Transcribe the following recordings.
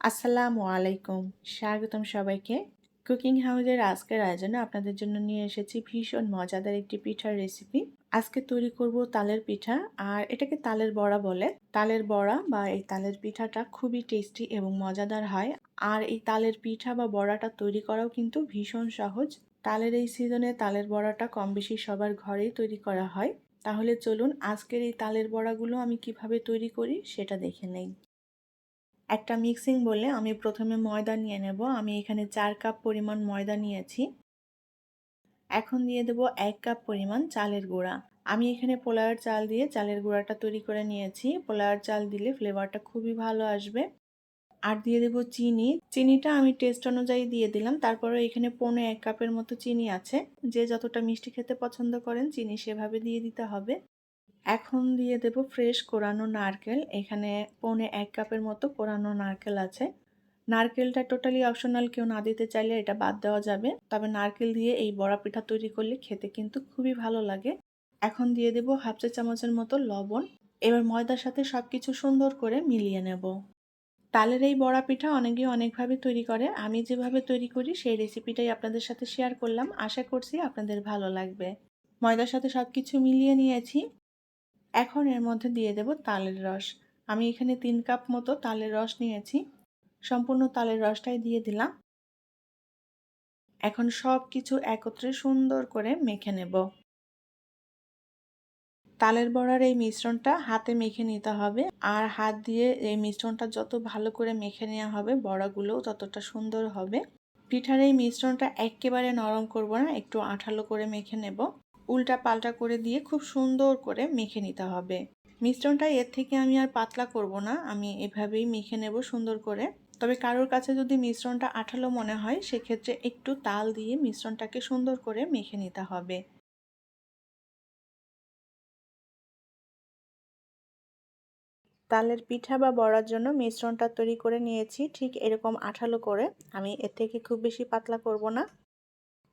আসসালামু আলাইকুম। স্বাগতম সবাইকে। কুকিং হাউসের আজকের আয়োজনে আপনাদের জন্য নিয়ে এসেছি ভীষণ মজাদার একটি পিঠার রেসিপি। আজকে তৈরি করব তালের পিঠা, আর এটাকে তালের বড়া বলে। তালের বড়া বা এই তালের পিঠাটা খুবই টেস্টি এবং মজাদার হয়। আর এই তালের পিঠা বা বড়াটা তৈরি করাও কিন্তু ভীষণ সহজ। তালের এই সিজনে তালের বড়াটা কম বেশি সবার ঘরেই তৈরি করা হয়। তাহলে চলুন আজকের এই তালের বড়াগুলো আমি কীভাবে তৈরি করি সেটা দেখে নেই। একটা মিক্সিং বলে আমি প্রথমে ময়দা নিয়ে নেব। আমি এখানে চার কাপ পরিমাণ ময়দা নিয়েছি। এখন দিয়ে দেব এক কাপ পরিমাণ চালের গুঁড়া। আমি এখানে পোলাওয়ের চাল দিয়ে চালের গুঁড়াটা তৈরি করে নিয়েছি। পোলাওয়ের চাল দিলে ফ্লেভারটা খুবই ভালো আসবে। আর দিয়ে দেব চিনি। চিনিটা আমি টেস্ট অনুযায়ী দিয়ে দিলাম। তারপরে এখানে পৌনে এক কাপের মতো চিনি আছে। যে যতটা মিষ্টি খেতে পছন্দ করেন, চিনি সেভাবে দিয়ে দিতে হবে। এখন দিয়ে দেব ফ্রেশ কোরানো নারকেল। এখানে পৌনে এক কাপের মতো কোরানো নারকেল আছে। নারকেলটা টোটালি অপশনাল কেউ না দিতে চাইলে এটা বাদ দেওয়া যাবে। তবে নারকেল দিয়ে এই বড়া পিঠা তৈরি করলে খেতে কিন্তু খুবই ভালো লাগে। এখন দিয়ে দেব হাফ চা চামচের মতো লবণ। এবার ময়দার সাথে সব কিছু সুন্দর করে মিলিয়ে নেব। তালের এই বড়া পিঠা অনেকেই অনেকভাবে তৈরি করে। আমি যেভাবে তৈরি করি সেই রেসিপিটাই আপনাদের সাথে শেয়ার করলাম। আশা করছি আপনাদের ভালো লাগবে। ময়দার সাথে সব কিছু মিলিয়ে নিয়েছি। এখন এর মধ্যে দিয়ে দেব তালের রস। আমি এখানে তিন কাপ মতো তালের রস নিয়েছি। সম্পূর্ণ তালের রসটাই দিয়ে দিলাম। এখন সব কিছু একত্রে সুন্দর করে মেখে নেব। তালের বড়ার এই মিশ্রণটা হাতে মেখে নিতে হবে আর হাত দিয়ে এই মিশ্রণটা যত ভালো করে মেখে নেওয়া হবে, বড়াগুলোও ততটা সুন্দর হবে। পিঠার এই মিশ্রণটা একেবারে নরম করব না, একটু আঠালো করে মেখে নেব। উল্টা পাল্টা করে দিয়ে খুব সুন্দর করে মেখে নিতে হবে। মিশ্রণটা এর থেকে আমি আর পাতলা করব না, আমি এভাবেই মেখে নেব সুন্দর করে। তবে কারোর কাছে যদি মিশ্রণটা আঠালো মনে হয়, সেক্ষেত্রে একটু তাল দিয়ে মিশ্রণটাকে সুন্দর করে মেখে নিতে হবে। তালের পিঠা বা বড়ার জন্য মিশ্রণটা তৈরি করে নিয়েছি, ঠিক এরকম আঠালো করে। আমি এর থেকে খুব বেশি পাতলা করব না।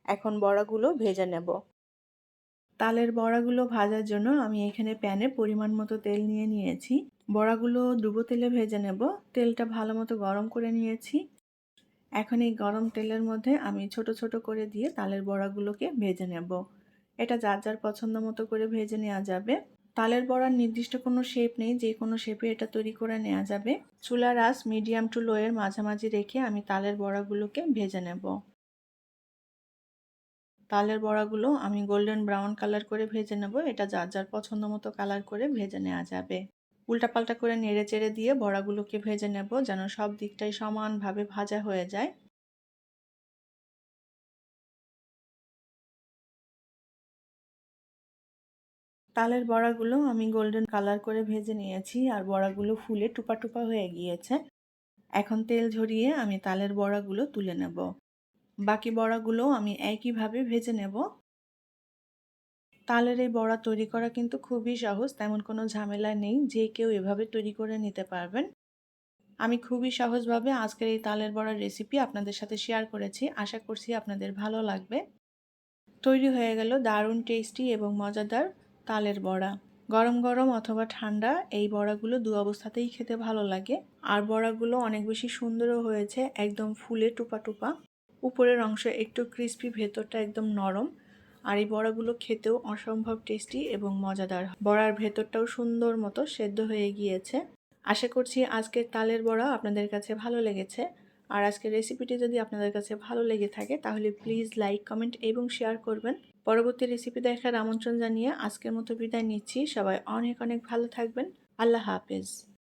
এখন বড়াগুলো ভেজে নেব। তালের বড়াগুলো ভাজার জন্য আমি এখানে প্যানে পরিমাণ মতো তেল নিয়ে নিয়েছি। বড়াগুলো ডুবো তেলে ভেজে নেব। তেলটা ভালো মতো গরম করে নিয়েছি। এখন এই গরম তেলের মধ্যে আমি ছোট ছোট করে দিয়ে তালের বড়াগুলোকে ভেজে নেব। এটা যার যার পছন্দ মতো করে ভেজে নেওয়া যাবে। তালের বড়ার নির্দিষ্ট কোনো শেপ নেই, যে কোনো শেপে এটা তৈরি করে নেওয়া যাবে। চুলার আস মিডিয়াম টু লোয়ের মাঝামাঝি রেখে আমি তালের বড়াগুলোকে ভেজে নেব। তালের বড়াগুলো আমি গোল্ডেন ব্রাউন কালার করে ভেজে নেব। এটা যার যার পছন্দ মতো কালার করে ভেজে নেওয়া যাবে। উল্টাপাল্টা করে নেড়ে চেড়ে দিয়ে বড়াগুলোকে ভেজে নেব যেন সব দিকটাই সমানভাবে ভাজা হয়ে যায়। তালের বড়াগুলো আমি গোল্ডেন কালার করে ভেজে নিয়েছি আর বড়াগুলো ফুলে টুপা টুপা হয়ে গিয়েছে। এখন তেল ঝরিয়ে আমি তালের বড়াগুলো তুলে নেব। বাকি বড়াগুলো আমি একইভাবে ভেজে নেব। তালের এই বড়া তৈরি করা কিন্তু খুবই সহজ, তেমন কোনো ঝামেলা নেই, যে কেউ এভাবে তৈরি করে নিতে পারবেন। আমি খুবই সহজভাবে আজকের এই তালের বড়ার রেসিপি আপনাদের সাথে শেয়ার করেছি, আশা করছি আপনাদের ভালো লাগবে। তৈরি হয়ে গেল দারুণ টেস্টি এবং মজাদার তালের বড়া। গরম গরম অথবা ঠান্ডা, এই বড়াগুলো দু অবস্থাতেই খেতে ভালো লাগে। আর বড়াগুলো অনেক বেশি সুন্দরও হয়েছে, একদম ফুলে টুপা টুপা। উপরের অংশ একটু ক্রিস্পি ভেতরটা একদম নরম। আর এই বড়াগুলো খেতেও অসম্ভব টেস্টি এবং মজাদার। বড়ার ভেতরটাও সুন্দর মতো সেদ্ধ হয়ে গিয়েছে। আশা করছি আজকের তালের বড়া আপনাদের কাছে ভালো লেগেছে। আর আজকের রেসিপিটি যদি আপনাদের কাছে ভালো লেগে থাকে, তাহলে প্লিজ লাইক কমেন্ট এবং শেয়ার করবেন। পরবর্তী রেসিপি দেখার আমন্ত্রণ জানিয়ে আজকের মতো বিদায় নিচ্ছি। সবাই অনেক অনেক ভালো থাকবেন। আল্লাহ হাফেজ।